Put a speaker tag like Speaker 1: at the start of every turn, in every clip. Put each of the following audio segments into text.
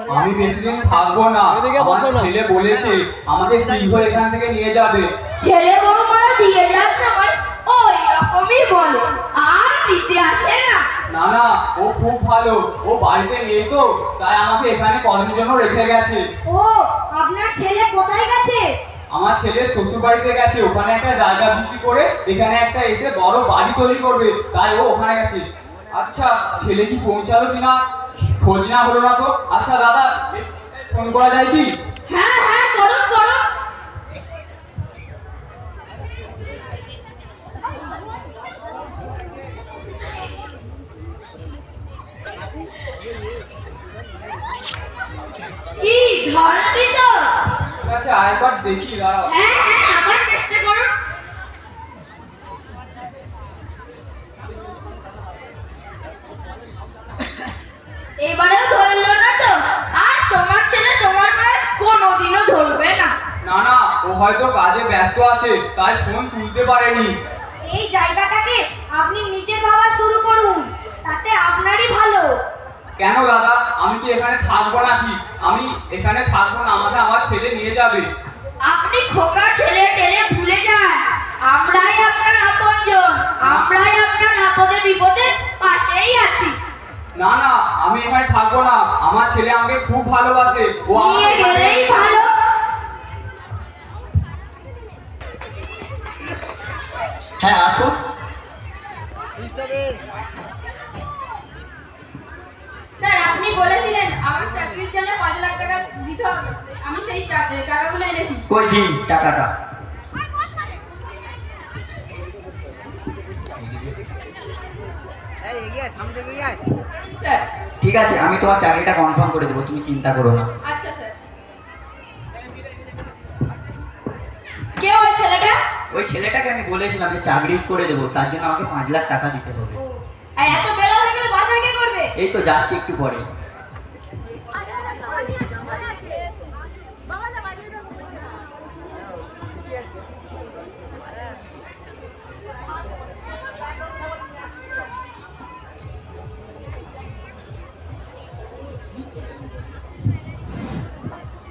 Speaker 1: আমি বেশি দিন থাকব না। আমার ছেলে বলেছে আমাকে শীঘ্র এখান থেকে নিয়ে যাবে।
Speaker 2: ছেলে বৌমারা দিয়ে যাওয়ার সময় ওই রকমই বলে। আর নিতে আসে না।
Speaker 1: না না ও খুব ভালো। ও বাড়িতে নেই তো তাই আমাকে এখানে কদিনের জন্য রেখে গেছে।
Speaker 2: ও আপনার ছেলে কোথায় গেছে?
Speaker 1: আমার ছেলে শ্বশুর বাড়িতে গেছে ওখানে একটা জায়গা বিক্রি করে এখানে একটা এসে বড় বাড়ি তৈরি করবে তাই ও ওখানে গেছে। আচ্ছা ছেলে কি পৌঁছালো কিনা? খোঁজ না হলো না তো? আচ্ছা দাদা ফোন করা যায় কি?
Speaker 2: হ্যাঁ হ্যাঁ করুন করুন কি ধরনি তো
Speaker 1: আছে আরেকবার দেখি দাঁড়াও।
Speaker 2: হ্যাঁ এবারেও ধরলো না তো। আর তোমার ছেলে তোমার পরে কোনোদিনও ধরবে না।
Speaker 1: না না ও হয়তো কাজে ব্যস্ত আছে তাই ফোন তুলতে পারেনি।
Speaker 2: এই জায়গাটাকে আপনি নিজে ভাবা শুরু করুন তাতে আপনারই ভালো।
Speaker 1: কেন দাদা? আমি কি এখানে থাকব নাকি? আমি এখানে থাকব না আমাকে আমার ছেলে নিয়ে যাবে।
Speaker 2: আপনি খোকা ছেলে টেলে ভুলে যান। আমরাই আপনার আপনজন আমরাই আপনার আপদে বিপদে পাশেই আছি।
Speaker 1: না না আমি এখানে থাকব না। আমার ছেলে আমাকে খুব ভালোবাসে। ও
Speaker 2: নিয়ে গেলেই ভালো।
Speaker 3: হ্যাঁ আসুন।
Speaker 4: স্যার আপনি বলেছিলেন আমার চাকরির জন্য পাঁচ লাখ টাকা দিতে হবে। আমি সেই টাকাগুলো এনেছি।
Speaker 3: কই দিন টাকাটা?
Speaker 4: স্যার
Speaker 3: ঠিক আছে আমি তোমার চাকরিটা কনফার্ম করে দেবো তুমি চিন্তা করো না।
Speaker 4: আচ্ছা
Speaker 2: কে ওই ছেলেটা?
Speaker 3: ওই ছেলেটাকে আমি বলেছিলাম যে চাকরি করে দেবো তার জন্য আমাকে পাঁচ লাখ টাকা দিতে হবে।
Speaker 2: আর এত বেলা হয়ে গেলে বাজার কে করবে?
Speaker 3: এই তো যাচ্ছি একটু পরে।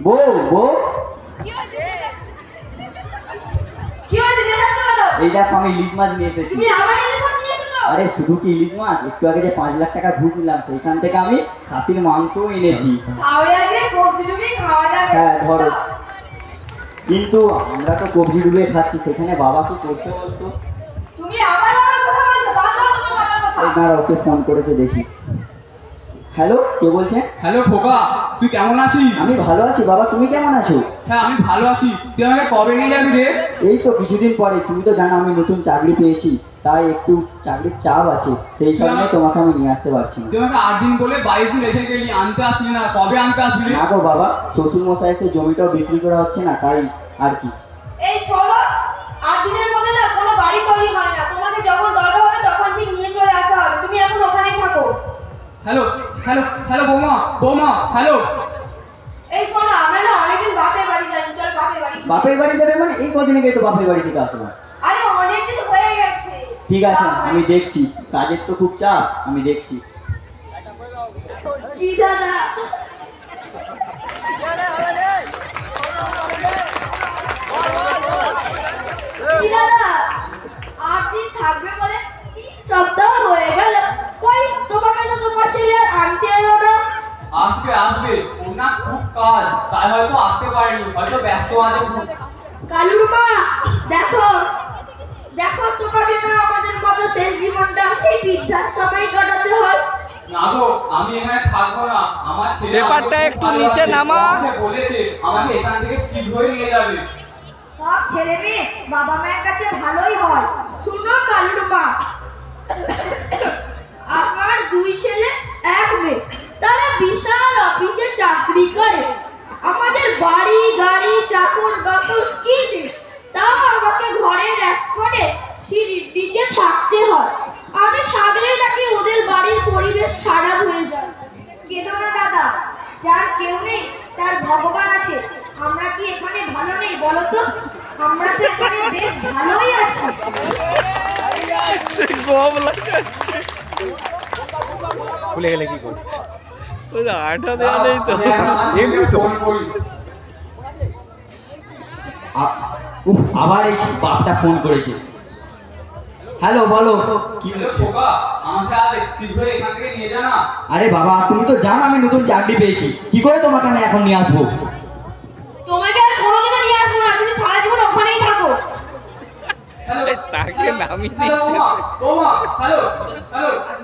Speaker 3: বউ বউ। এই দেখো আমি ইলিশ মাছ নিয়ে এসেছি। আরে শুধু কি ইলিশ মাছ? একটু আগে যে পাঁচ লাখ টাকা ঘুষ নিলাম সেইখান থেকে আমি খাসির মাংসও এনেছি। হ্যাঁ ধরো। কিন্তু আমরা তো কবজি ডুবে খাচ্ছি সেখানে বাবা কি করছে বলতো?
Speaker 2: তুমি আবার কথা বলছো কথা।
Speaker 3: ওকে ফোন করেছে দেখি। হ্যালো কে বলছেন
Speaker 1: হ্যালো খোকা তুই কেমন আছিস?
Speaker 3: আমি ভালো আছি বাবা তুমি কেমন আছো?
Speaker 1: হ্যাঁ আমি ভালো আছি। তুই আমাকে কবে নিয়ে যাবি রে?
Speaker 3: এই তো কিছুদিন পরে তুমি তো জানো আমি নতুন চাকরি পেয়েছি তাই একটু চাকরির চাপ আছে সেই কারণে তোমাকে আমি নিয়ে আসতে পারছি না।
Speaker 1: তুই আমাকে আট দিন বলে বাইশ দিন রেখে গেলি আনতে আসলি না কবে আনতে আসবি
Speaker 3: না গো বাবা শ্বশুর মশাই এসে জমিটাও বিক্রি করা হচ্ছে না তাই আর কি
Speaker 2: এই শোনো আট দিনের মধ্যে না কোনো বাড়ি তৈরি হয় না তোমাকে যখন দরকার হবে তখন ঠিক নিয়ে চলে আসা হবে তুমি এখন ওখানেই থাকো
Speaker 1: হ্যালো হ্যালো হ্যালো বৌমা হ্যালো
Speaker 2: এই শোনো আমরা না অনেকদিন বাপের বাড়ি যাই চল বাপের বাড়ি।
Speaker 3: বাপের বাড়ি যাবে মানে এই কদিনে গিয়ে তো বাপের বাড়ি থেকে আসব।
Speaker 2: আরে অনেকদিন হয়ে গেছে।
Speaker 3: ঠিক আছে আমি দেখছি। কাজের তো খুব চাপ আমি দেখছি।
Speaker 2: কি দাদা?
Speaker 1: তাই হয়তো আসতে পারেনি হয়তো ব্যস্ত আছে।
Speaker 2: কালুর মা দেখো দেখো তোমাকে না আমাদের মতো শেষ জীবনটা এই বৃদ্ধার সময় কাটাতে হয়।
Speaker 1: না গো আমি এখানে থাকব না। আমার ছেলে
Speaker 5: ব্যাপারটা একটু নিচে। নামা।
Speaker 1: বলেছে আমাকে এখান থেকে শীঘ্রই নিয়ে যাবে।
Speaker 2: সব ছেলে মেয়ে বাবা মায়ের কাছে ভালোই হয়। শুনো কালুর মা আমার দুই ছেলে এক মেয়ে তারা বিশাল অফিসে চাকরি করে আমাদের বাড়ি গাড়ি চাকর বাকর কি নেই তাও আমাকে ঘরের এক কোণে সিঁড়ির নিচে থাকতে হয় আমি থাকলে নাকি ওদের বাড়ির পরিবেশ খারাপ হয়ে যায় কেঁদো না দাদা যার কেউ নেই তার ভগবান আছে আমরা কি এখানে ভালো নেই বলো তো আমরা তো এখানে বেশ ভালোই আছি।
Speaker 5: গম লাগাচ্ছে
Speaker 6: খুলে গেলে কি
Speaker 5: আঠা দেওয়া নেই তো। এমনি তো।
Speaker 3: আবার এই বাপটা ফোন করেছে। হ্যালো বলো। কি আরে বাবা তুমি তো জানো আমি নতুন চাকরি পেয়েছি। কি করে তোমাকে আমি এখন নিয়ে আসব
Speaker 2: তোমাকে আর কোনোদিনও নিয়ে আসব না তুমি সারা জীবন ওখানেই থাকো
Speaker 1: হ্যালো
Speaker 5: তাকে নামিয়ে
Speaker 1: হ্যালো
Speaker 5: দিচ্ছে